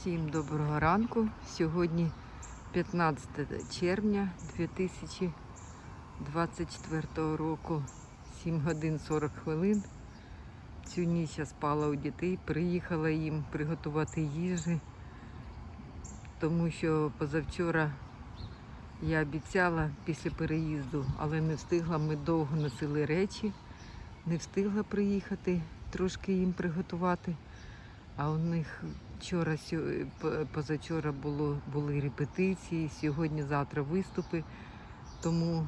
Всім доброго ранку. Сьогодні 15 червня 2024 року, 7 годин 40 хвилин. Цю ніч я спала у дітей, приїхала їм приготувати їжі, тому що позавчора я обіцяла після переїзду, але не встигла. Ми довго носили речі, не встигла приїхати, трошки їм приготувати. А у них вчора, позавчора було, були репетиції, сьогодні-завтра виступи, тому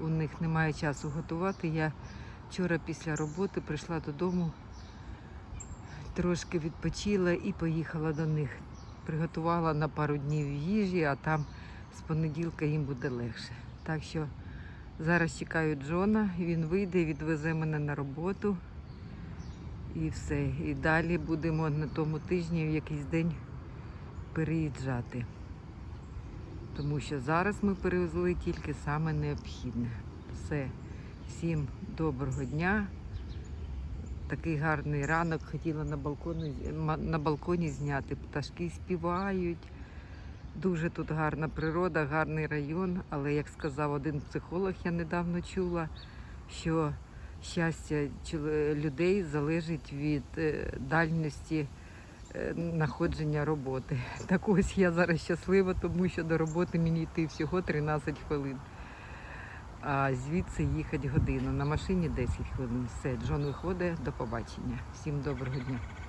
у них немає часу готувати. Я вчора після роботи прийшла додому, трошки відпочила і поїхала до них. Приготувала на пару днів їжі, а там з понеділка їм буде легше. Так що зараз чекаю Джона, він вийде, відвезе мене на роботу. І все. І далі будемо на тому тижні в якийсь день переїжджати. Тому що зараз ми перевезли тільки саме необхідне. Все. Всім доброго дня. Такий гарний ранок. Хотіла на балконі, на балконі зняти. Пташки співають. Дуже тут гарна природа, гарний район. Але як сказав один психолог, я недавно чула, що щастя людей залежить від е, дальності е, знаходження роботи. Так ось я зараз щаслива, тому що до роботи мені йти всього 13 хвилин. А звідси їхати годину. На машині 10 хвилин. Все, Джон виходить, до побачення. Всім доброго дня.